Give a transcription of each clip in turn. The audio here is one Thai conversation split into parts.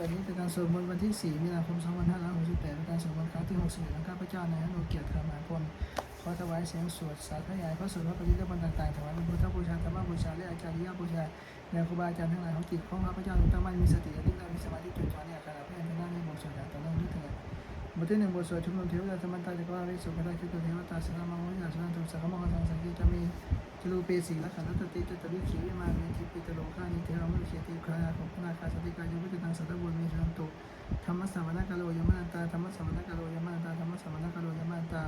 วันนี้เป็นการสวดมนต์วันที่ 4 มีนาคม 2568เป็นการสวดมนต์ครั้งที่61ของข้าพเจ้าในฮันุเกียรติธรรมาพลขอถวายเสียงสวดสาธยายพระสวดพระปริยบนต่างๆถวายเป็นพุทธบูชาธรรมบูชาและอาจารย์ยาบูชาแด่ครูบาอาจารย์ทั้งหลายของจิตของข้าพเจ้าตั้งมั่นมีสติและตั้งมีสมาธิจดจ่อในอาการเพื่อนหน้าในบทสวดอย่างต่อเนื่องด้วยเถิด บทที่หนึ่งบทสวดชุมนุมเทวดาธรรมตาจักรวาลิสุขตาคิตเทวตาสนามังวินาสนันตุสังฆมังคังสังกีจะมีจรูเปสีลักขันตติจตวิขีวิมาเมธิปิตโลกานิเทวมุขีติคานาของพนาคาสติกายุวิจตังสัตบุญมีชันตุธรรมสัมมนาคาโลยมาตาธรรมสัมมนาคาโลยมาตาธรรมสัมมนาคาโลยมาตา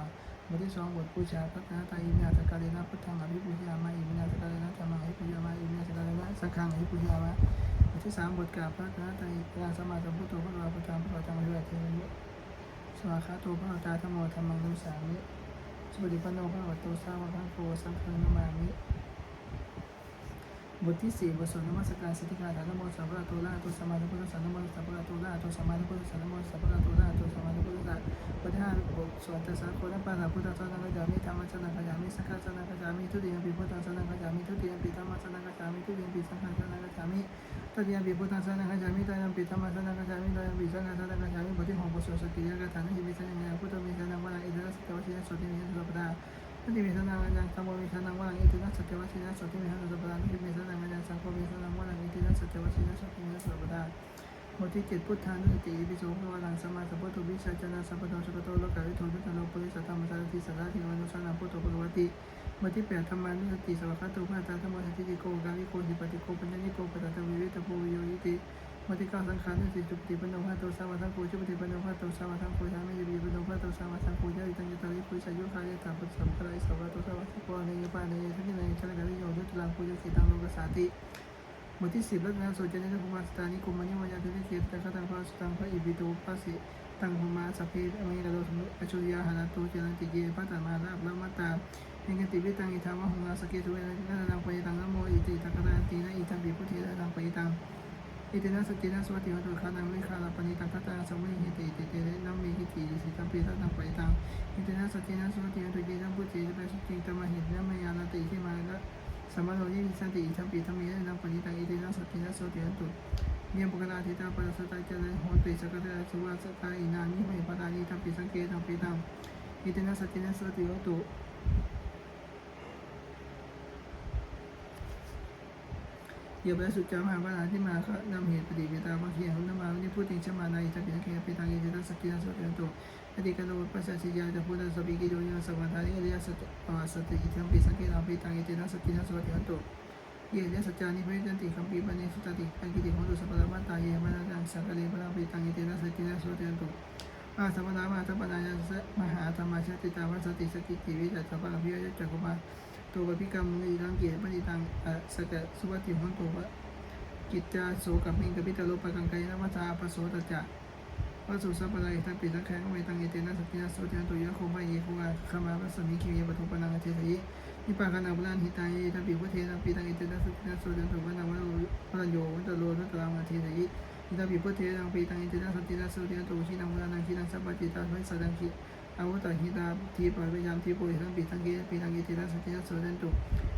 บทที่สองบทปูชาพระนาตาอิมินาสกาเลนะพุทธังอภิปุชยามาอิมินาสกาเลนะธรรมังอภิปุชยามาอิมินาสกาเลนะสังฆังอภิปุชยามะบทที่สามบทกราบพระนาตาอิปราสมาสัมพุทโธพระวาพุทธังพระวาตังวิวัตเทมิ สวาคาโตพระวตาธรรมโมธรรมังดุสามิสุปฏิปันโนพระวตโตสาวกังโกสังฆนามามิ บทที่สี่บทสวดนมัสการสิทธิคาถานโมสัพพะโตละโตสัมมาสัมพุทธัสสะนโมสัพพะโตละโตสัมมาสัมพุทธัสสะนโมสัพพะโตละโตสัม มาสัมพุทธัสสะบทที่ห้าบทสวดตัสสะโคตรปานาพุทธัสสะนังกัจจามิธรรมสนามิสังฆะสนังกัจจามิทุติยมปีพุทธัสสะนัจจามิทุติยมปีธรรมะสนังกัจจามิทุติยมปีสังฆะสนังกัจจามิตติยมปีพุทธัสสะนังกัจจามิตติยมปีธรรมะสนังกัจจามิตติยมปีสังสนังกัจจามิบทที่หกบทสวดสติยกถานะหิมิสัญญามัญญาวังสัจวัชิสวดมีสัพพะนันติมีสนังวังสัมโมมีสนังวันอิตินัสสจวัชินะสติมีหันสัพพะนันติมีสนังวันยังสังโฆมีสนังวันอิตินัสสจวัชินะสติมีสัพพะบทที่เจ็ดพุทธานุสติปิโสภวรังสมาสัพพทุวิชาจนะสัพพะโตสุขโตโลกาวิโททุตโลปุริสัทธรรมสารติสัทธาทิวานุสานาพุทโธภควติบทที่แปดธรรมานุสติสวัคตุภาตาธรรมสติโกกาลิโกหิปติโกปัญญนิโกปตตวิวิตโพวิโยยิติ บทที่เก้าสังขารนุสติจุติปโนภาโตสาวัทังโกจุปติปโนภาโตสาวัทังโกยามิยบิปโนภาโตสาวัทังโกยาอิตังยตาวิปุริสายุคายะตาปุสัมภะไรสาวัตโตสาวัสโกเนยปาเนยทักินัยชลกาลิโยยุตลังปุยสิตังโลกสาติบทที่สิบรัตนโสจนิภูมาสตานิคุมานิวายาตุนิเกตตะคตังพระสุตังพระอิบิโตปัสสิตังภูมาสัพเพอเมกะโลสมุอชุยาหานาโตเจริญติเยปัตตามานะอัปลมัตาเองกติวิตังอิทามะหุงาสเกตุเวนะนังปยตังนโมอิติตะคตาตีนะอิทังปิพุทธิตังปยตัง อิตินะสตินะสวัสดิวัตุขานังวิคาลปณิตังคตาสมุหิติติเตเรนัมมิหิติสิตังปิตังไปตังอิตินะสตินะสวัสดิวัตุเยตังพุทธิจะเป็นสุติตมหิตนะมายานาติที่มาละสมโนยิสันติทัมปีทัมมีนังปณิตังอิตินัสตินัสโสติยัตุเมียมปกนาทิตาปัสสตาเจริญโหติสกตะสุวัสตาอินานิเมปตานิทัมปีสังเกตัมปีตังอิตินัสตินัสโสติยัตุ เยบสุจามหาปนาที่มาเขานำเหตุปฏิเวตาภาคีหุนำมาวันนี้พูดถึงชมานาอิทัมปีสังเกตปีตังอิตินัสตินัสโสติยันตุอธิการโลปัสสัจยาจะพูดสบิกิโยยาสวัฏานิเรียสัจปวัสติอิทัมปีสังเกตัมปีตังอิตัสตินัสโสติยันตุเยเนสัจจานิพยันติคัมปีปณิสุตติปัญกิติโหตุสัพพะมัตตาเยมนาจังสังกะเลปราปิตังอิตินะสตินะโสติยันตุอาสัมมานามาทัปปนายัสมหาธรรมชาติตาวัสติสกิติวิจัตถะปะพิยจักขุมา ตัวปพิกรรมมุอิรังเกียปณิตังอะสกะสุวัติหันตุวกิจจาโสกัมมิงกปิตาโลปะกังไกนะมัจจาปโสตจจะวัสุสัพพะไลทัปปิสังแข็งเวตังเอิตินะสตินะโสติยันตุยะโคมะเยโควะขมาวัสมิคิเยปทุปนังเทสยินิปาคานาบุรันหิตายทัพปิพุทเทนะปีตังเอเตนะสุตินะโสจันตุวันนาวันพระโยวันตโลนัตรามาเทสยินิทัพปิพุทเทนะปีตังเอเตนะสุตินะโสจันตุชินังบุรันังชินังสัพพะจิตาวิสัดังคิ อาวุตหิตาทีปะเวยัมทีโพหิตังปีตังเกปีตังอิเตนะสุตินะโสจันตุ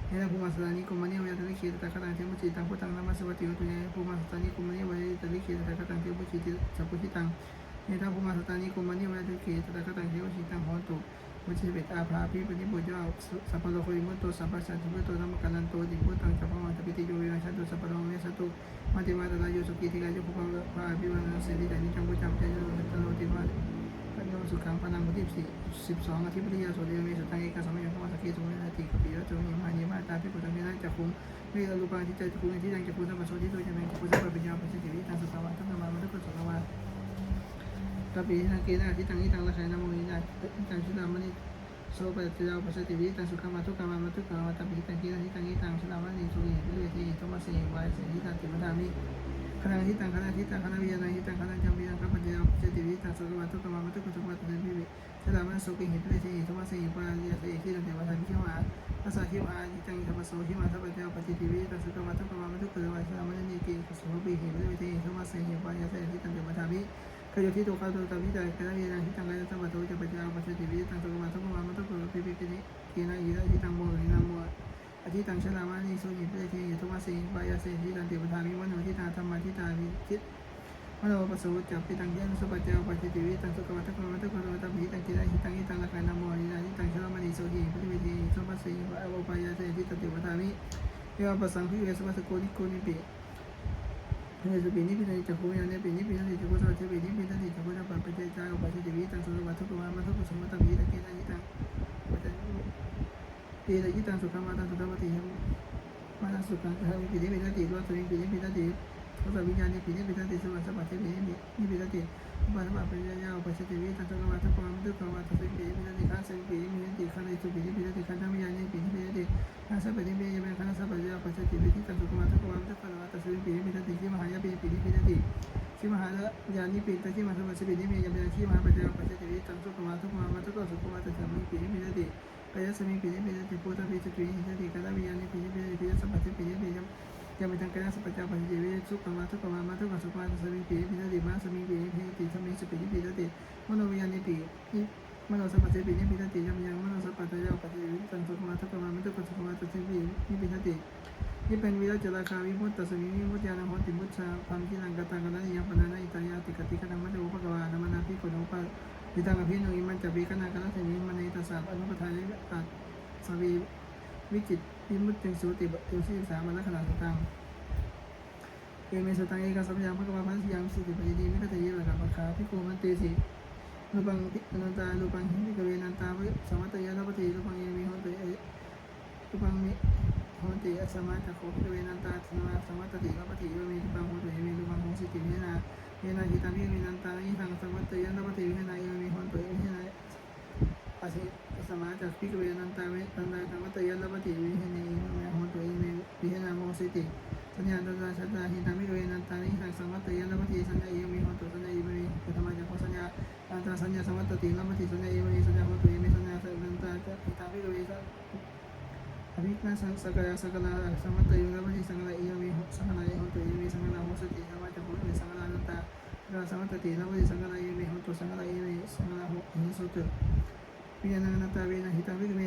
เนนะภูมาสตานิกุมานิวยาตลิเกตตะคตังเทมุจิตังพุทังนามัสวัติวตุเนภูมาสตานิกุมานิวยาตลิเกตตะคตังเทมุจิติสัพพุจิตังเนนะภูมาสตานิกุมานิวยาตลิเกตตะคตังเทมุจิตังโหตุมุชิเบตอาภาพิปนิโมจาสัพพโลโคอิมุตโตสัพพสันติมุตโตธรรมกันันโตดิพุตังสัพพมันตปิติโยวินัสตุสัพพโลเมสตุมัติมาตตาโยสุกิติกายโยภุภะภาภิวันเสดิจานิจังพุจังเตโยสัตตโลติมา ปัญโยสุขังปนังมุติสิสิบสองอธิปติยาโสเดเมสุตังเอกสมัยยมสกีสุเมนติกปิยะโตนิมานิมาตาพิปุตังเมนะจักขุงเวลรูปังทิจัยจักขุงทิจังจักขุงสัพพะโสติโตจังจักขุงสัพพะปัญญาปัสสิติวิตังสุตวะทัพพะมามุตโตสุตวะตปิหะเกณฑ์ที่ตังนี้ตังละขัยนามุนีนาตังชุดามณิ โสปะติยาปัสสติวิตังสุขมาทุกขามามาทุกขามาตัปิตังกิรังหิตังหิตังสลาวันิสุริหิเวทีโทมัสเสวายเสหิตังติมดามิขณะหิตังขณะหิตังขณะวิญญาณหิตังขณะจำวิญญาณกัปปัญญาปัสสติวิตังสุขมาทุกขามามาทุกขามาตัปิวิสลาวันิสุขิหิตุเวทีโทมัสเสวายเสหิตังติมดามิขิวาภาษาขิวาหิตังธรรมโสขิมาทัพพะเจ้าปฏิทิวิตังสุขมาทุกขามามาทุกขามาสลาวันนิกิสุขปิหิตุเวทีโทมัสเสหิวายเสหิตังติมดา มิขยที่ตัวเขาตัวตาวิจารณ์กาเรียนที่ทางการสัมปทานจะปัญญาปัจจุบันทางสมาธิสมามัต้องเกิดพิพิธนี้ทีนาอีได้ที่ทางโมหินาโมอธิตังชลามานิสุญิเปเทยทุมาสิงปายาเสที่ตันติปทามิวันโนที่ตาธรรมที่ตาวิจิตมโนปสวุจับปิตังเยนสุปัจเจ้าปัจจิติวิตังสุขวัตถุวัตถุวัตมิตังกิริหิตังหิตังละกายนโมนินานิตังชลมณีโสหิปฏิวิธีสมัสสีวะอวปายาเสติตติวทามิเยวปัสสังพิเวสวัสโกนิโกนิปิ Hanya sebini bila diketahui oleh bini bila diketahui oleh bini bila diketahui oleh bapa dia tahu bapa dia bini tak suruh batu keluar masuk ke semua tapi tak kena kita dia lagi tak suka mata suka mati yang mana suka hari bini bila diketahui bini bila diketahui สุขวัตถุวามัตถุสมุตตัมหิตังกิริหิตังปัจจปีตยิตังสุขมาตังสุขวัติยมมาตังสุขังทามิปินิปิตันติวัตถุปินิปิตันติพระวิญญาณในปีนี้เป็นติสวัสดิ์สบัติเทวีนี่นี่เป็นติบาทบาทเป็นยาวปัจจุบันทันตะวันทัพความดุขวัตถุปีนี้เป็นติข้าศึกปีนี้นติข้าในสุปีนี้เป็นติข้าธรรมยานในปีนี้เป็นติข้าสัพเพนี้เป็นข้าสัพเพยาปัจจุบันที่ทันตุความทัพความดุขวัตถุปีนี้เป็นติที่มหายาปีปีนี้เป็นติที่มหายานิปีตที่มหาสมัติปีนี้เป็นยาเป็นที่มหาปัจจุบันปัจจุบันทันตุความทัพความดุขวัตถุความตัสมิปีนี้เป็นติกายสมิปีนี้เป็นติพุทธปีจุปีนี้เป็นติกาลวิญญาณในปีนี้เป็นติสัพพะปีนี้เป็น ยังไม่ทันกระสัพพะปัจเจเวสุขมาทุกมามาทุกขสุขมาสมิปีพิจติมาสมิปีพิจติสมิสุปีพิจติมโนวิญญาณิปีมโนสัพพะเจปีนิพิจติยังยังมโนสัพพะเจ้าปัจเจเวตังสุขมาทุกมามาทุกขสุขมาสมิปีนิพิจตินี่เป็นวิรัจราคาวิมุตตสมิวิมุตติยานังโหติมุตชาพังกินังกตังกนันยังปนานาอิตายาติกติกนังมัจจุปกวานามนาภิโกโนปะวิตังอภิโนอิมันจะวิกนาคณะเทมิมันในตัสสะอนุปทานิตัสสวีวิจิต วิมุตติสุติตุสีสามัลขณะตังเอเมสตังเอกสัพยามพระกวาพันธยามสิติปฏิดีไมิกตเยระกับปะคาพิโกมันเตสิรูปังอนันตารูปังหิมิกเวนันตาวิสมัตยาลปฏิรูปังเยมิหนเตรูปังมิหนเตอสมาจักโคพิเวนันตาสมาสมัตติลปฏิเวมิรูปังโหเตเมรูปังโหสิติเมนาเยนาหิตามิเวนันตาอิทังสมัตยาลปฏิเวนาเยมิหนเตเมนาปัสสิ มาจักพิกเวนันตาเวตันตาสมัตยาลปฏิวิเวนะเมิหนเตเมวิหนาโมสิติสัญญาณตาชัตตาหิตามิเวนันตานิสังสมัตยันลปฏิสัญญาเอมิโหตุสัญญาเอมิปฐมาจักขสัญญาอันตาสัญญาสมัตติลปฏิสัญญาเอมิสัญญาโหตุเอมิสัญญาสันันตาจะหิตามิเวสัอภิกนาสังสกายสกลาสมัตยุลปฏิสังกลาเอมิสังกลาเอโหตุเอมิสังกลาโหสติสมัจจโหตุสังกลานันตาสมัตติลปฏิสังกลาเอมิโหตุสังกลาเอมิสังกลาโหหิสุตุ วิญญาณนันตาเวนะหิตามิเว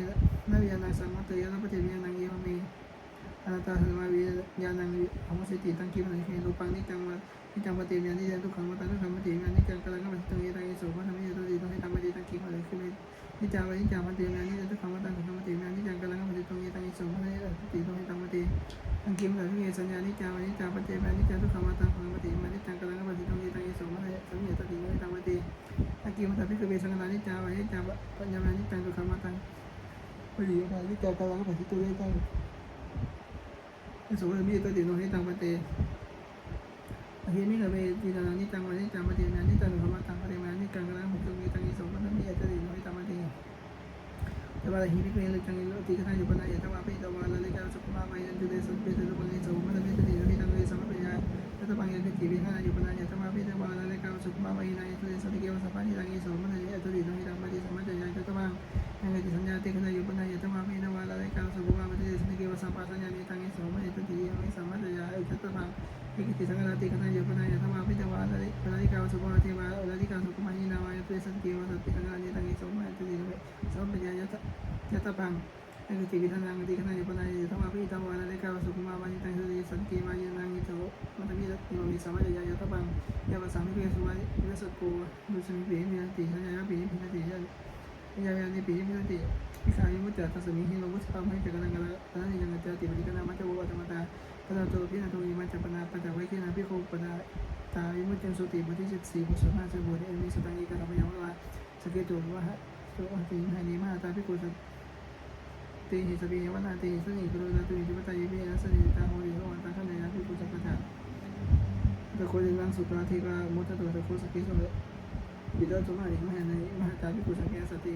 นะวิญญาณสัมมัตยันลปฏิวิญญาณเอมิอนัตตาธรรมวิญญาณังอมสิติตั้งคิดมันคือรูปังนิจังวันิจังปฏิวิญญาณนิจังทุกขังวัตถุกขังปฏิวิญญาณนิจังกำลังกำลังตังยีตังยีสุภาธรรมยีตุติต้องให้ทำปฏิตั้งคิดมันคือนิจังวันิจังปฏิวิญญาณนิจังทุกขังวัตถุกขังปฏิวิญญาณนิจังกำลังกำลังตังยีตังยีสุภาธรรมยีตุติต้องให้ทำปฏิ ตั้งคิดมันคือสัญญานิจังวันิจังปฏิญานิจังทุกขังวัตถุขังปฏิญานิจังกำลังกำลังตังยีตังยีสุภาธรรมยีตุติต้องปฏิตั้งคิดมันคือเวสังนานิจังวันิจังปัญญานิจังทุกขังวัตถุปฏิญาณนิจังกำลังกำลังตังยีตังสุขมีตติโนให้ตังปเตอภิมิกเวทีนานิจังวันิจังปฏินานิจังธรรมาตังปฏิมานิจังกระหุตุมีตังอิโสปัตมิยตติโนให้ตังปเต แต่ว่าหิมิกเวลจังอิโลติกนายุปนายตวาปิตวาลลิกาสุขมามัยนันจุเดสุเปตุปังอิโสมัตมิตติโนให้ตังเวสัมปะยาตตปังยันติวิหายุปนายตวาปิตวาลลิกาสุขมามัยนันจุเดสุเกวสัพพานิ ตะพังอิกิติวิธันังติคณะโยปนายธรรมาพิจวาลลิกาวสุขุมาวานิตังสุติสันติมายินังอิโตมัตมิตติมิสัมปยายะตะพังยะวสังเวสุวายเวสุโกดุสมิเปมิติสัญญาปิพิติยะยายานิปิพิติพิขายุมุตตะตัสมิหิโนมุตตะมัยจักนังกะตะนิยังเจติปฏิกนามัจจโวอัตมตาพระตัวพิณาตัวอิมันจปนาปัจจไว้ที่นาพิโคปนาตาวิมุตติสุติปฏิจิตสีบุษมาสบุตรเอมิสตังอีกตะพยังว่าสเกตุวะหะตัวติหานิมาตาพิโคส ตีหิสปิยวตาตีสนิกรุณาตุจิวตายิเมนะสนิตาโหริโหตาขันยาพิปุจักปะทาตะโคจิลังสุตราธิกามุตตะตัวตะโคสกิโสบิดาตุมาริมหาในมหาตาพิปุสังเกสติ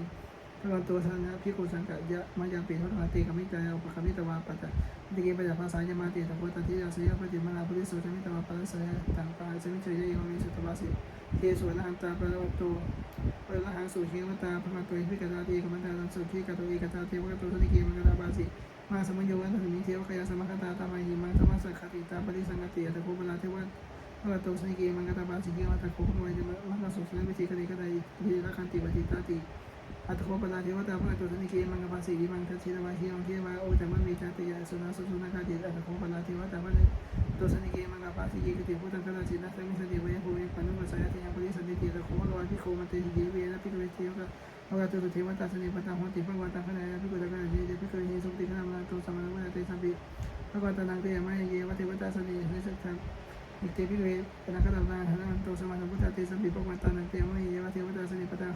พระตัวสังฆพิปุสังกะยะมายังปีทธาตีกามิจายอุปคามิตวาปัจจ ติเกปัจจภาษายมาติตะโพตติยาสยปฏิมานาปุริสุจมิตวาปัสสยตังปาสมิจเยยโหมิสุตวาสิเทสุนะหันตาปะโตปะละหังสุเฮวตาพระตัวพิกตาติกมันตาตันสุทิกตโเอกตาเทวกตสุติเกมังกตาบาสิมาสมัญโยวันสมิเทวคยาสมคตาตามาหิมังสมัสสคติตาปริสังกติตะโพปลาเทวันพระตัวสุติเกมังกตาบาสิเกวัตโคภวายจะมังสุสนวิธีคติกตาอิทิละคันติปฏิตาติ อัตโคปนาเทวตาพระตุสนิเกมังกปาสีมังคัชิตวาหิมังเทวาโอจามันมีจติยาสุนาสุสุนาคาติอัตโคปนาเทวตาพระตุสนิเกมังกปาสีกติพุทธังคลาจินะสัมิสติเวยภูมิปนุปัสสายติยังปริสันติตะโคโลวิโคมันเติดีเวนะพิกเวเทวะพระตุเทวตาสนิปตาโหติพระวัตาขณะพิกุตะกันเจพิกุหิสุติขณะมาตุสมณวะเตสัมปิพระวัตานังเตยมะเยวะเทวตาสนิเนสัตถะอิเตพิเวปนักตานาหะนันโตสมณพุทธเตสัมปิพระวัตานังเตยมะเยวะเทวตาสนิปตา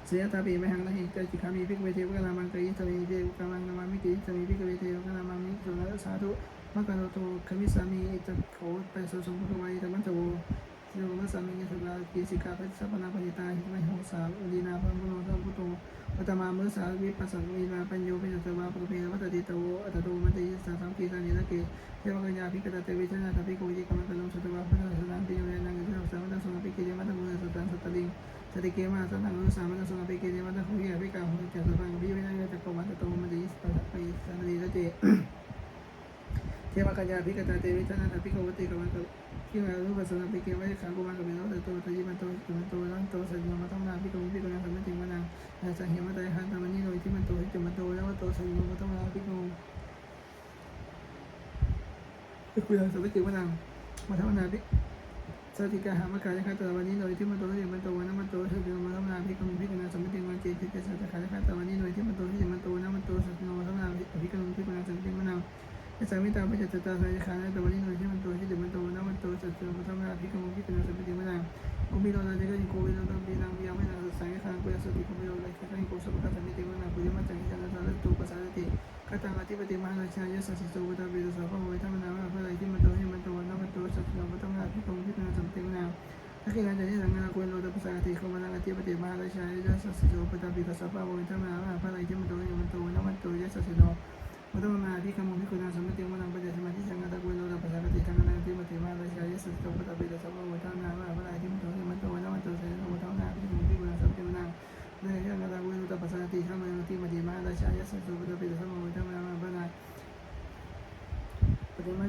เสียตาปีไม่หังนะหิจจิขามีพิกเวเทวกนามังกยิสมีเทวกามังนามามิกริสมีพิกเวเทวกนามามิสุนัสาธุมังกรโตขมิสามีตะโขไปสุสมภวายตะมันโตโยมสามีสุราเกสิกาปัสสปนาปจิตาหิมหิโสาอุลีนาพัมพุโนสัมพุโตปัตมาเมื่อสาวิปัสสังวินาปัญโยปิสสวาปะเพวัตติโตอัตโตมันติยสาสังคีสานิละเกเทวกัญญาภิกตะเตวิชนะตภิโกยิกมังกลมสุตวะพุทธสันติโยนังเทวสามัตสุนภิกิยมัตมุสตังสัตติง สติเกมาสันนังสามัญสนาปิเกเดวัตหุยอภิกาหุจัสสังวิวินัยจักรวัตโตมติสปัสไปสันติละเจเทวกัญญาภิกตาเตวิชนะภิกขวติกวันโตคิวารุปัสสนาปิเกวิขังกุมันกเบโนโตตยิมันโตตุมันโตนันโตสัญญมัตมังภิกขวิภิกขุนังสัมมติมันังนาสังหิมัตยหันตมันิโนอิทิมันโตหิจมันโตแล้วโตสัญญมัตมังภิกขุภิกขุนังสัมมติมันังมัตมังภิก สติกาหามกายคาตวันนี้โดยที่มันโตที่มันโตวนะมันโตเธอเดินมาทำงานพิกรพิกรสมมติวันเจติกาสติกาคาตวันนี้โดยที่มันโตที่มันโตนั้นมันโตสัตว์นมาทำงานพิกรพิกรสมมติมันเอสามิตาปัจจตตาสายขาแต่วันนี้โดยที่มันโตที่มันโตนั้นมันโตสัตว์นมาทำงานพิกรพิกรสมมติมันเอากุมิโลนาเจกิโควิโลนาบีนางวิยาไม่นางสายขากุยสติกุมิโลเลยแค่ยิโคสมกัสมิติมันเอาคุยมาจังยันตาลตุปัสสาวติคาตังอธิปติมหาราชายสัสสิโสวตาเบสสาวะโวยธรรมนาว่าพระไรที่มันโตที่ มันโตนั้นมันโตสัตว์นมาทำงานพิกรพิกรสมมติมันเอา Akhirnya jadi dengan aku yang udah besar hati kau mana hati pati mana saya jadi sesuatu pada kita siapa mau itu mana apa lagi mentu yang mentu nama mentu ya sesuatu Mata mana hati kamu ni kuna sama tiang mana baca sama ti jangan aku yang udah besar hati jangan nanti pati mana saya sesuatu pada kita siapa mau itu nama apa lagi mentu yang mentu nama mentu saya mau tahu mana hati kamu ni kuna sama tiang mana dan jangan aku yang udah besar hati sama yang nanti pati mana saya sesuatu pada kita siapa mau itu nama apa lagi ปฏิม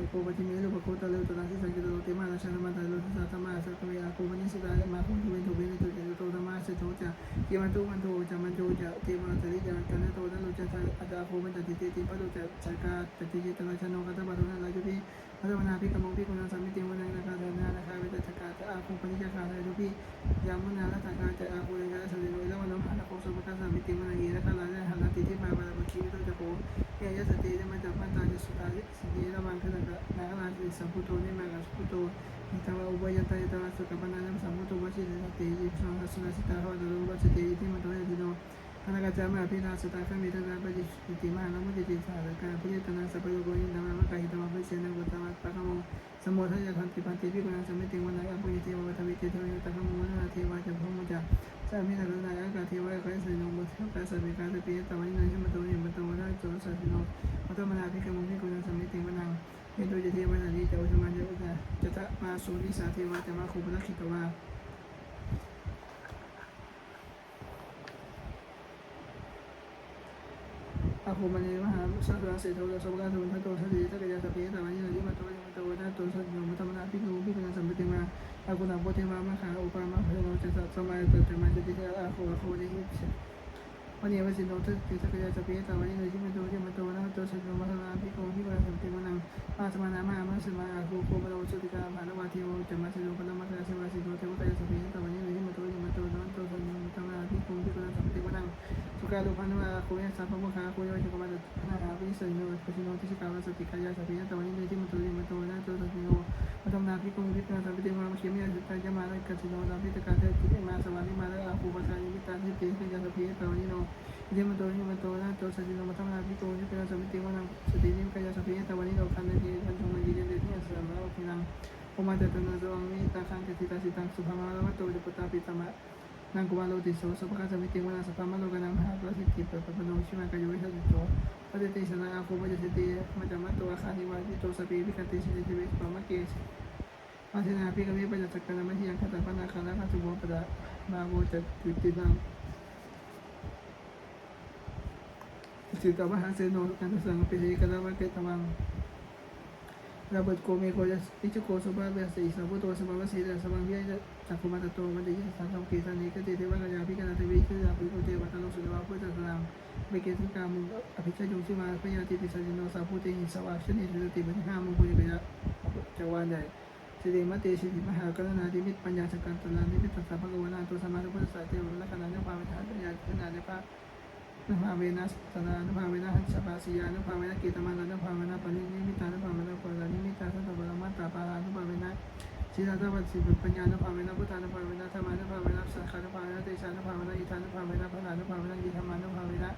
า ที่เมวิหังโกปฏิเมลุปโคตะเลวตระสิสังกิโตเตมาราชานมาตาโลทิสาธรรมาสัตเวอาโกมันิสิตามาคุทิเวนโทเวนโตเจโตธรรมาสิโตจะเกมันโตมันโตจะมันโตจะเตมาตริจากันโตนันโลจะอาจาโคมันจะติเตติปะโลจะจักาตติเจตนาชโนกัตบารุนาลาจุพิพัฒนาพิกมงพิกุณาสามิติวนังนาคาธนานาคาเวตจักาจะอาโคปนิจคาลาจุพิยามุนาลตากาจะอาโคเรกาสเดโนแล้วมันหานโคสุปกัสสามิติวนังเยนะคาลาจะหันติทิมาบาลบุชีวิโตจะโคเยยสติจะมาจากพันตาจะสุตาสิ ยตมังคตะนาคนาสิสัมพุทโธนี่แมังสัมพุทโธมิตาวะอุบายตายตาวะสุขปนานัมสัมพุทโธวชิเตสติยิปสังหัสนาสิตาหะดุรุวัเติยิที่มันโตยติโนพนักจามาพินาสตาคมิตนาปจิติมหานะมุติจิสาสการพุทธนาสัพพโยโกยินตามะกาหิตมะปิเสนะกุตามะปะคะโม สมุทัยพันติพันติพิปังสมิติวันไหนอภุยเทวทวิเทวตะขมุนาเทวะจัมพมุจักสามิทารนายากาเทวะยกายสนงบุตรกาสัตว์การสติตะวันนันชมตุนิมตุวราชสัตว์นงมัตมานาภิกมุภิกุณสมิติวันังเป็นดูจะเทวานานิเอุสมานจะวุตะจตะมาสุนิสาเทวาจะมาคุปนักขิตวา อาภูมันเลยมหาสัตว์เสด็จโตสวกาตุนทัตโตสัตติสักยะสัพเพตาวันนี้เราที่มาโตที่มาโตนะโตสัตโนมัตมนาพิคูพิคุณสัมปติมาอากุณาโพธิมามาขาอุปามาเพระโนจะสัตสมัยตจะมาจะติเทอาโคอาโคเดหิเชวันนี้วันสิโนทัตติสักยะสัพเพตาวันนี้เราที่มาโตที่มาโตนะโตสัตโนมัตมนาพิคูพิคุณสัมปติมานังมาสมานามามาสมาอาคูโคปะโลสุติกาภานวาทิโอจะมาสิโลปะมาสสิมาสิโนเทวตายสัพเพตาวันนี้เราที่มาโตที่มาโตนะโตสัตโนมัตมนา ภิภูมิภิกขุสัมปติวรังสุขาลุพันว่าโคยังสามารถมองหาโคยังจะกมาหน้าราวิสัยเนาะคุณชิโนทิสกาวสติกายาสัพพิยตวานิเดติมัตุริมันตัวนาโตตัสโนมัตมนาภิภูมิภิกขุสัมปติว่าเมะเขมียสุตายมาระกัสโนนาภิตกาเทติมาสวานิมาระอาภูปัสสานิมิตาทิเตสิยาสัพพิยตวานนี้เดมันโตนิมันโตนาโตสัสจิโนมาตมนาภิภูมิภิกขุสัมปติว่รังสตินิกายาสัพพิยตวานิโนคันเตยันทงมันยิเดติยัสสะมะโอภินังโอมาเตตโนโสมิตาคันเตติตาสิตังสุภามาระวัตโตจุปตาปิตมะ หิยังคตาปนาคานาคาสุโบปะดามาโวจักวิตินังจิตตมหาเสโนกันตสังปิริกะลาวะเกตวัง Dapat ko may ko just ito ko sa baba sa isa po to sa baba sila sa bangya จักคุมาตโตมันจะยิ่งสังสมกีสันนิกติเทวกายาพิกาเทวิชื่อภิโกเทวตาลสุวาพุทธสลังเบเกสุกามุอภิชายุชิมาพยาติปิสัจโนสาพุเตหิสวาชนิสุติปัญหามุกุยกยะจวานใหญ่สิริมัตเตสิริมหากรณาธิมิตปัญญาสกันตุลานิมิตตัสสะภะคะวนาตัวสมาธิพุทธสัจเทวะละขณะนิพพานวิทานปัญญาขณะนิพพานนุภาเวนัสตนานุภาเวนะหันสปาสิยานุภาเวนะเกตมานานุภาเวนะปณินิมิตานุภาเวนะปะลานิมิตาสัตตะบรมัตตาปารานุภาเวนะ ชิตาตวัสสิปัญญานุภาเวนะพุทธานุภาเวนะธรรมานุภาเวนะสังขานุภาเวนะเตชานุภาเวนะอิทานุภาเวนะพลานุภาเวนะยิธรรมานุภาเวนะ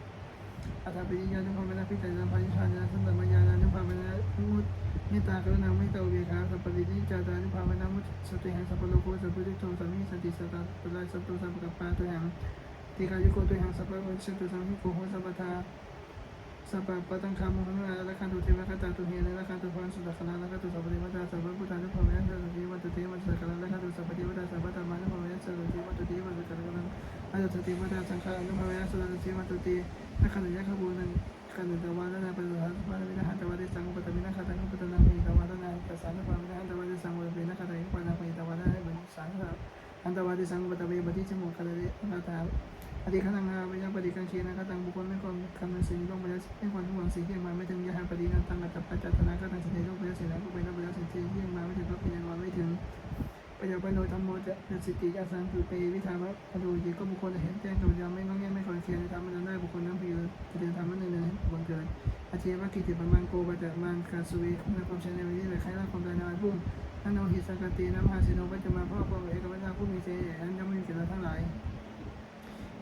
อัตถปิญญานุภาเวนะพิจารณาภัยชานะสันตมัญญานุภาเวนะมุตมตตากรุณาเมตตาอุเบกขาสัพพิจิจาตานุภาเวนะมุตสติหังสัพพโลกสัพพุทธิโตสัมมิสติสัตตะปะลายสัพตุสัพพะกัปปะตุหังติกายุโกตุหังสัพพะวันชตุสังหิโกโหสัพพทา สัพพะปะตังคามุขนะละคันตุเทวะคาตาตุเฮนะละคันตุพันสุตะคณะละคันตุสัพพะเทวตาสัพพะพุทธานุภาเวนะสัพพะเทวะตุเทวะสักการะละคันตุสัพพะเทวตาสัพพะธรรมานุภาเวนะสัพพะเทวะตุเทวะสักการะอาจจะตุเทวตาสังฆานุภาเวนะสัพพะเทวะตุเตละคันตุยะขบูนังคันตุตะวานะนะปะตุหันปะวินะหันตะวะเดสังอุปตมินะคตังอุปตนังเอตวานนะกัสสานุภาเวนะหันตะวะเดสังอุปตมินะคตังอุปตนังเอตวานะบันสังฆหันตะวะเดสังอุปตเวบติจโมคะเดนะตา อดีตขณะงานวิญญาณปฏิกังชีนะครับต่างบุคคลไม่ควรคำนึงสิ่งลงไปแล้วไม่ควรห่วงสิ่งที่มาไม่ถึงยาหาปฏินันตังกัตตปัจจัตนาก็ต่างสิ่งที่ลงไปแล้วสิ่งนั้นก็ไปแล้วไปแล้วสิ่งที่ยังมาไม่ถึงก็เป็นยังมาไม่ถึงปัญญาประโยชน์ธรรมโมจะเป็นสิทธิยาสังคือเปวิธามะอดูยีก็บุคคลเห็นแจ้งกับยามไม่งอแงไม่คอยเคียนทำมันได้บุคคลนั้นพิวจะเดินทางมันเนินบังเกิดอาเทียว่ากิจประมาณโกปัจจมันคาสุเวคุณความเชื่อในวิธีและใครรับความได้นาพุ่งท่านโนหิสังกติน้ำหาสิโนปัจจมาพ่อพ่อเอกวัฏผู้มีเจอันยังไม่มีเกิดทั้งหลาย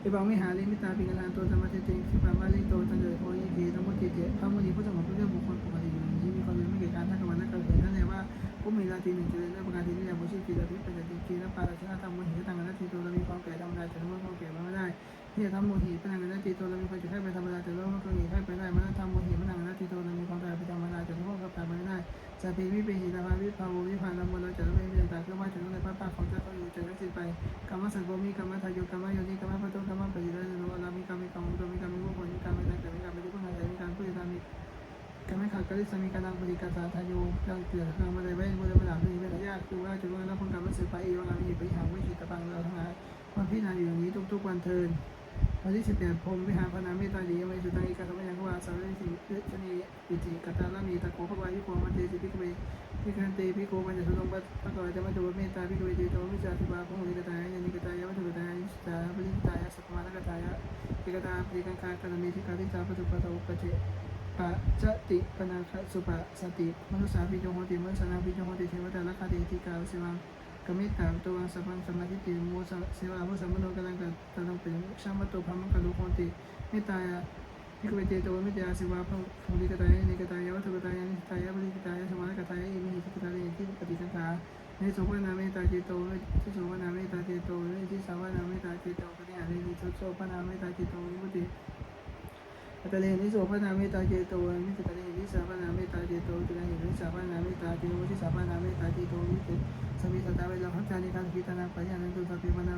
อิบังมิหาลิมิตาปิงกันตัวสมาธิติสิปามาลิโตตันเดโพยิเกตมุติเจพระมุนีพุทธมงคลเรื่องบุคคลปกติอยู่ที่มีความเป็นไม่เกิดการทักวันนักการเห็นนั่นแหละว่าผู้มีราตรีหนึ่งเจริญและประการที่นี่บุชิกิจพิปัญญาติกีและปาราชนะธรรมมุหิตังกันาทีตัวเรามีความแก่ธรรมดาแต่ละความแก่ไม่ได้ที่จะทำโมุหิปัญญากันาทีตัวเรามีความจะให้ไปธรรมดาแต่ละความแก่ให้ไปได้มันทำโมุหิปัญญากันาทีตัวเรามีความแก่ไปธรรมดาแต่ละความแก่ไปไม่ได้ จะเป็นวิเปหิตาภาวิภาววิภาลมเราจะไม่เป็นต่ก็ว่าถึงในพระปากของเจ้าเขาอยู่จะนักสิไปกรรมสังโกมีกรรมทายกรรมโยนิกรรมพัตโตกรรมปฏิรัติโนอลามิกรรมมีกรรมตัวมีกรรมมีบุคคลมีกรรมมีนักแต่มีกรรมมีทุกคนในมีการพูดตามมีกรรมขาดกริสมีการปฏิกาสาทายโยยังเกิดทางมาได้ไว้บนระดับนี้เป็นยากคือว่าจะรู้แล้วผลกรรมสืบไปอีวังมีไปหาวิจิตปังเราทั้งหลายความพิจารณาอยู่อย่างนี้ทุกๆวันเทิน วันที่สิบแปดพรมวิหารพนามเมตาดีไม่สุตังอีกาธรรมยังวาสารสิชนีปิจิกตาลามีตะโกพระวายุโกมันเตสิพิกเวพิคันเตพิโกปัญจะสุตงปัสปะกวาจะมาตุเมตตาพิโกเจโตวิจาติบาภุริกตายานิกตายาวัตถุกตายาสตาปริตายาสัพมานกตายาเอกตาปริกังคาคารมีทิกาติตาปตุปตะตอุปเจปะจติปนาคสุปะสติมนุสาพิจงโหติมนุสานาพิจงโหติเทวตาลคาเตติกาสิวัง กมิตามตัวสัพพังสมาธิติโมสเสวามุสัมมโนกัลังกัตตังเป็นชัมมโตพามังกะลุโหติมตตายาพิกเวเจโตมิจยาสิวาพุริกตายานิกตายาวัตถุกตายานิตายาปริกตายาสมานกตายาอิมิหิกตายาที่ปฏิสังขาในสมนาเมตาเจโตที่สมนาเมตาเจโตที่สาวนาเมตาเจโตปฏิหารนิสุโสพนาเมตาเจโตวิมุติปัตเลนิโสพนาเมตาเจโตมิตตเลนิสาพนาเมตาเจโตตุลหินิสาพนาเมตาเจโตที่สาพนาเมตาเจโตวิมุติ สมิตตาเวลาพัฒนิการกิตนาปยานันตุสัพพิมนา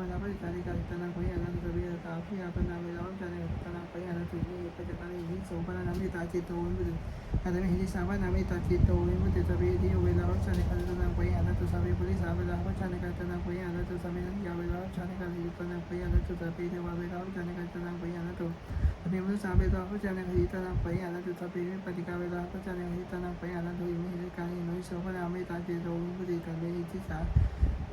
เวลาพัฒนิการกิตนาปยานันตุสัพพิมุตตาเวลาพัฒนิการกิตนาปยานันตุสัพพิ pada pada kali kali tanah kaya anak tu tapi tapi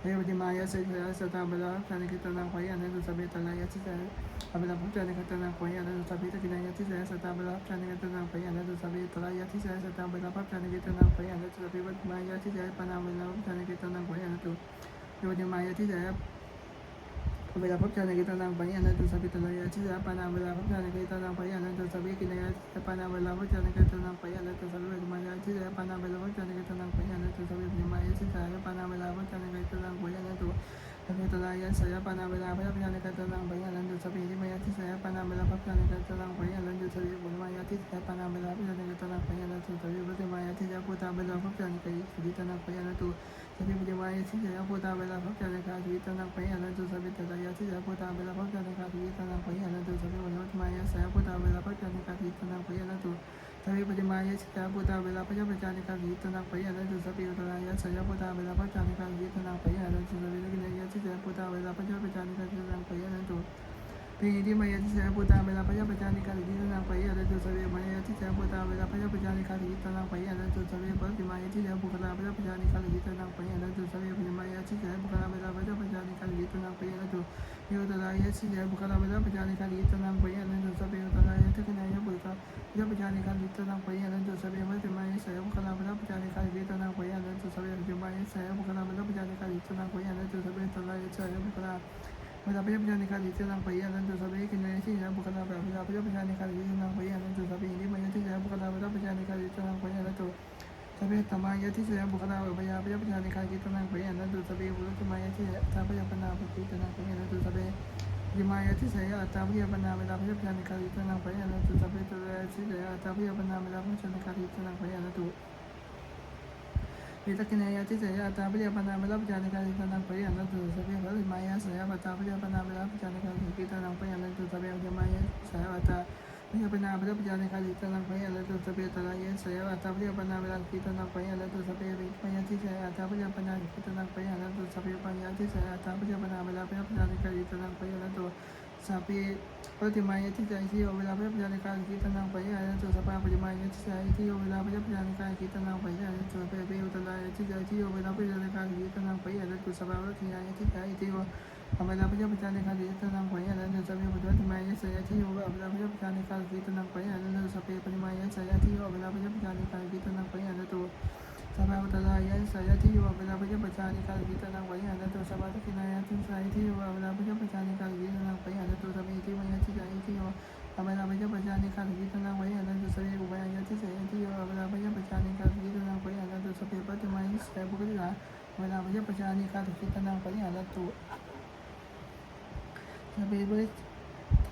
ตุเอวัญมายะสยสตาเวลาพระเจ้าในการยืนนังไปยานันตุสัพเพตระยะทิสนาเวลาพระเจ้าในการยืนนังไปยานันตุสัพเพตกินายะทิสนาสตาเวลาพระเจ้าในการยืนนังไปยานันตุ สัพเพตระยะทิสนาสตาเวลาพระเจ้าในการยืนนังไปยานันตุสัพเพวัญมายะทิสนาปนาเวลาพระเจ้าในการยืนนังไปยานันตุโย นิมายะทิสนาเวลาพบเจอในกิจตังไปอนันตุสัพพิตระยะชิสาปานาเวลาพบเจอในกิจตังไปอนันตุสัพพิกินายะปานาเวลาพบเจอในกิ จตังไปอนันตุสัพพิเวทมายะชิสาปานาเวลาพบเจอในกิจตังไปอนันตุสัพพิเวทมายะชิสาปานาเวลาพบเจอในกิจตังไปอนันตุ สัพเพตลายะสยปานาเวลาพระพยานิกาตลังพยานันตุสัพเพทิมายะทิสยปานาเวลาพระพยานิกาตลังพยานันตุสัพเพบุญมายะทิสยปานาเวลาพระพยานิกาตลังพยานันตุสัพเพบุตรมายะทิสยพุทธาเวลาพระพยานิกาสุริตนังพยานันตุสัพเพบุญมายะทิสยพุทธาเวลาพระพยานิกาสุริตนังพยานันตุสัพเพตลายะทิสยพุทธาเวลาพระพยานิกาสุริตนังพยานันตุสัพเพบุญมายะสยพุทธาเวลาพระพยานิกาสุริตนังพยานันตุสัพเพปฏิมายะสิกาพุทธาเวลาพระเจ้าประจานิกาวิตนังปยานันตุสัพเพอุตรายะสยพุทธาเวลาพระเจ้านิกาวิตนังปยานันตุสัพเพกินายะสิกาพุทธาเวลาพระเจ้าประจานิกาวิตนังปยานันตุเพหิติมายะสิกาพุทธาเวลาพระเจ้าประจานิกาวิตนังปยานันตุสัพเพมายะสิกาพุทธาเวลาพระเจ้าประจานิกาวิตนังปยานันตุสัพเพปฏิมายะสิกาบุคลาพระเจ้าประจานิกาวิตนังปยานันตุสัพเพปฏิมายะสิกาบุคลาเวลาพระเจ้าประจานิกาวิตนังปยานันตุโยตรายะสิกาบุคลาเวลาประจานิกาวิตนังปยานันตุสัพเพอุตรายะทิกนายะบุตร ยะปจานิการวิตนังปยานันตุสัพเพมัตติมายะสยบุคลาภะปจานิการวิตนังปยานันตุสัพเพปิมายะสยบุคลาภะปจานิการวิตนังปยานันตุสัพเพตลายะสยบุคลาภะปจานิการวิตนังปยานันตุสัพเพกินายะสิยะบุคลาภะปจานิการวิตนังปยานันตุสัพเพอิมายะทิสยบุคลาภะปจานิการวิตนังปยานันตุสัพเพตมายะทิสยบุคลาภะปจาปจานิการวิตนังปยานันตุสัพเพบุรุษมายะทิสยสัพพยปนาปฏิตนังปยานันตุ Vitakina Tisaya Tabria Panamela Janica Paya and to Sabia Maya Sayava Tabria Panamela Janica Kita Nampaya and to Sabia Maya Sayavata Via Panamela Janica Kita Nampaya and to Sabia Talaya Sayava Tabria Panamela Kita Nampaya and to Sabia Paya Tisaya Tabria Panamela Kita Nampaya and to Sabia Paya Tisaya Tabria Panamela Janica Kita Nampaya and to Sabia ปฏิมายะทิจายที่เวลาพระพยาในการคิดตังไปยาจสภาปฏิมายะทิจายที่เวลาพระพยาในการคิดตังไปยาจตุเปเปอุตลายะทิจายที่เวลาพระพยาในการคิดตังไปยาจตุสภาปฏิมายะทิจายที่เวลาพระพยาในการคิดตังไปยาจตุสัพเพปฏิมายะสยที่เวลาพระพยาในการคิดตังไปยาจสัพเพปฏิมายที่เวลาพระพยาในการคิดตังไปยาจตุสภาอุตลายะสยที่เวลาพระพยาในการคิดตังไปยาจตุสภาปฏิมายะทิจายที่เวลาพระพยาในการคิดตังไปยาจตุสัพเพที่มายะจ समय बताया सजा थी वह बराबर मुझे बचा निकाल गई तना वही हज़रत तो की तुम सही थी वह बराबर मुझे बचा निकाल गई तना वही हज़रत सभी थी वही अच्छी सही थी वह बराबर के बचा निकाल गई तना वही हज़रत सभी की वही थी सही थी वह बराबर के बचा निकाल गई तना वही हज़रत उसबा पर तुम्हारी स्टेप कर रहा बराबर के बचा निकाल गई तना वही हज़रत तो सभी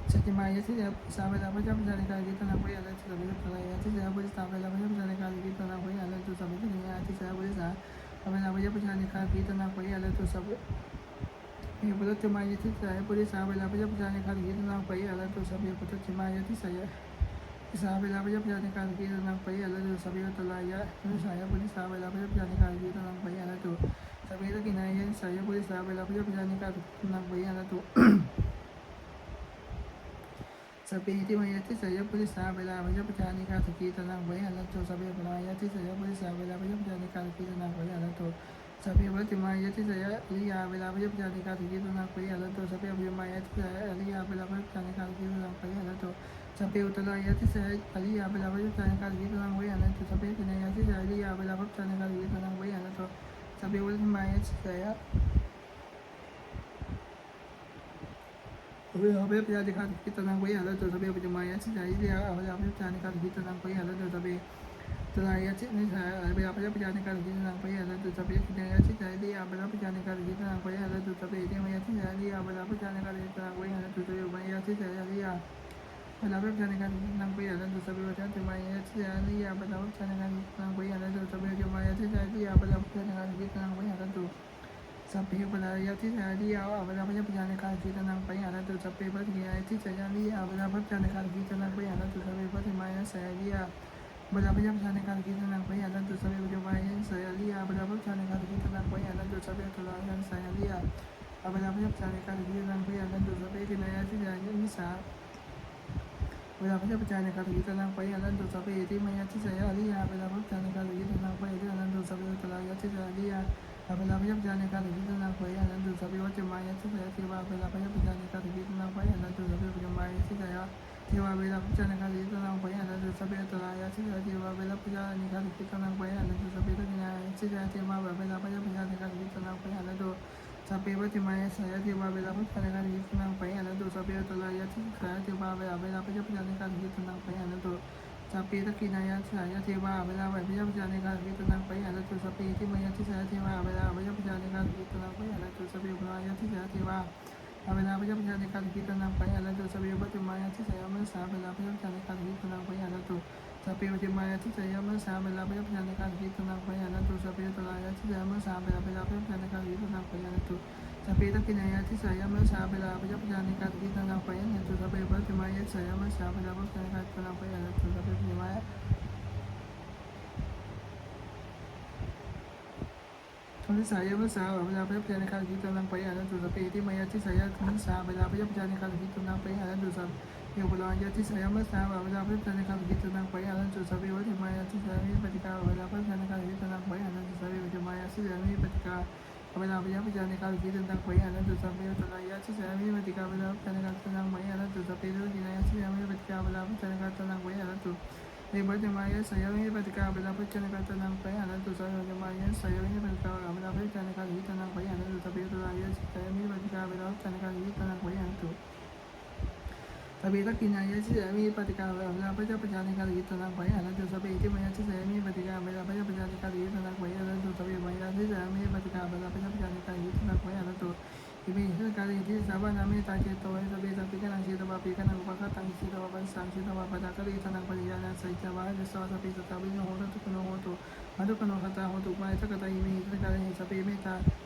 Setibanya tidak sampai dapat jam dari kali kita nak boleh ada tidak boleh pelai hati saya boleh sampai dapat jam dari kali kita nak boleh ada tu sampai kini hati saya boleh sah sampai dapat jam pecahan kali kita nak boleh ada tu sampai ये पद चिमायती साय पुरी साहबेला जब जाने का गीत नाम पई अलग तो सभी पद चिमायती साय साहबेला जब जाने का गीत नाम पई अलग तो सभी तलाया साय पुरी साहबेला जब जाने का गीत नाम पई अलग तो सभी तो किनाया साय पुरी साहबेला जब जाने का नाम पई अलग तो สัพเพปฏิมายะทิสยะอริยาเวลาพระพุทธานิการสกิตุนังปะยะละโตสัพเพปฏิมายะทิสยะอริยาเวลาพระพุทธานิการสกิตุนังปะยะละโตสัพเพอุตรายะทิสยอริยาเวลาพระพุทธานิการสกิตุนังปะยะละโตสัพเพปินายะทิสยอริยาเวลาพระพุทธานิการกิตุนังปะยะละโตสัพเพปฏิมายะทิสยะเวลาพระพุทธานิการสกิตุนังปะยะละโตสัพเพปฏิมายะทิสยอริยาเวลาพระพุทธานิการสกิตุนังปะยะละโตสัพเพ Telaya cik ni saya bila pada perjalanan kali kita nak 어배어배부자지간 비타난 거야 알아도 저배 부자 마야 진짜 이리야 아버지 부자니까 비타난 거야 알아도 저배 તલાયા છે ને સાહેબ આપણે બજાને કાઢ દીધું ના પછી હાલત તો તબે કીધા છે જાયદી આપણે બજાને કાઢ દીધું ના પછી હાલત તો તબે એને મયા કોઈ હાલત તો તબે મયા છે આપણે બજાને કાઢ દીધું ના તો તબે બજાને તે મયા છે જાયદી આપણે બજાને કાઢ કોઈ હાલત તો તબે જે મયા છે જાયદી આપણે બજાને કાઢ કોઈ હાલત सभ्यपदायाति सयादियावधभयभयानकार्जितनां पयानतु सभ्यपदयाति सयादियावधभयानकार्जितनां पयानतु सभ्यपदमाय सयादिया बदाभयानकार्जितनां पयानतु सभ्यपदमाय सयादिया बदाभयानकार्जितनां पयानतु सभ्यतुलायन सयादिया अबदाभयानकार्जितनां पयानतु सभ्यतिलयाति सयादिनिसा बदाभयानकार्जितनां पयानतु सभ्यतिमयाति सयादिया बदाभयानकार्जितनां पयानतु सभ्यतुलायति सयादिया bala kali kita nak bayar dan tu sampai tularan saya lihat bala bala kali kita nak bayar dan tu sampai berjumpa saya tiba bala bala kali kita nak bayar dan tu sampai berjumpa saya เทวาเวลาพุทธนาคาริตนังไปอันนั้นสัพเพตรายาสิเทวาเวลาพุทธนาคาริตนังไปอันนั้น สัพเพตกินายสิเทวาเวลาพุทธนาคาริตนังไปอันนั้นสัพเพปฏิมายสายเทวาเวลาพุทธนาคาริตนังไปอันนั้นสัพเพตรายาสิสายเทวาเวลาเวลาพุทธนาคาริตนังไปอันนั้นสัพสัพเพตะกินายะสายะเทวาเวลาไหวพระยาพจาในการวิตนังไปอารัตุสัพเพที่มายะทิสายะเทวาเวลาพระยาพจาในการวิตนังไปอารัตุสัพเพพระยาทิสายะเทวาเวลาพระยาพจาในการวิตนังไปอารัตุสัพเพปฏิมายะทิสายะมัสสาเวลาพระยาพจาในการวิตนังไปอารัตุสัพเพปฏิมายะทิสายะมัสสาเวลาพระยาพจาในการวิตนังไปอารัตุสัพเพตลายะทิสายะมัสสาเวลาพระยาพิจารในการวิตนังไปอารัตุ สัพเพตะกินายะทิสายะมัสสาเวลาพระยาพจาในการวิตนังไปอารัตุสัพเพปฏิมายะทิสายะมัสสาเวลาพระยาพจาในการวิตนังไปอารัตุสัพเพปฏิมายะทุนสายภาษาเวลาพระยาในการคิดตนังไปอ่านตุสเปที่มายาที่สายทุนสาเวลาพระยาในการคิดตนังไปอ่านตุสัพเยาวราญาที่สายภาษาเวลาพระยาในการคิดตนังไปอ่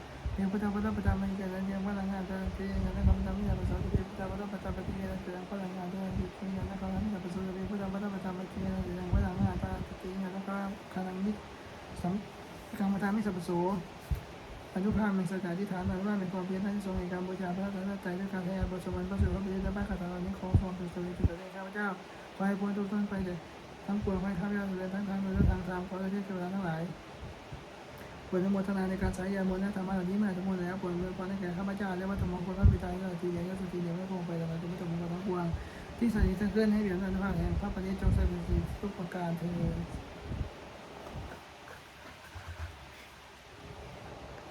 พิพุทธพระปตาปฏิกินันตุยังพลังงานนันติหินันคัมรามิสัพพโสสัพพิพุทธาพระปตาปฏิกินันตุยังพลังงานนันติหินันคัมรามิสัพพโสสัพพิพุทธาพระปตาปฏิกินันตุยังพลังงานนันติหินันคัมรามิสัพพโสสัพ yang pada pada pada mereka dan yang malang ada yang ada kamu kami ada pasal tapi pada pada pada pada yang ada yang malang ada yang ada kamu ada pasal tapi pada pada pada mereka yang malang ada yang ada kamu kalang ini sam kamu kami sebesar อนุภาพเป็นสถานที่ฐานหมายว่าเป็นความเพียรที่ทรงในการบูชาพระรัตนตรัยด้วยการแสดงบทสวรรค์พระสุภาพบุรุษและบ้านคาถานี้ขอความสุขสวัสดิ์จุดเด่นข้าพเจ้าขอให้พ้นทุกต้นไปเลยทั้งปวงให้ข้าพเจ้าเลยทั้งทางโดยและทางธรรมขอให้เทพเจ้าทั้งหลาย ผลอนุโมทนาในการใช้ยามนและธรรมะเหล่านี้มาทั้งหมดแล้วผลเมื่อความได้แก่ข้าพเจ้าและวัตถุมงคลพระบิดาและทีเดียวและสุทีเดียวไม่คงไปแต่ละทุกวัตถุมงคลทั้งปวงที่สนนิษฐานเกินให้เบี่ยงสันนิษฐานแห่งพระปณิจจงสถิตทุกประการเถิด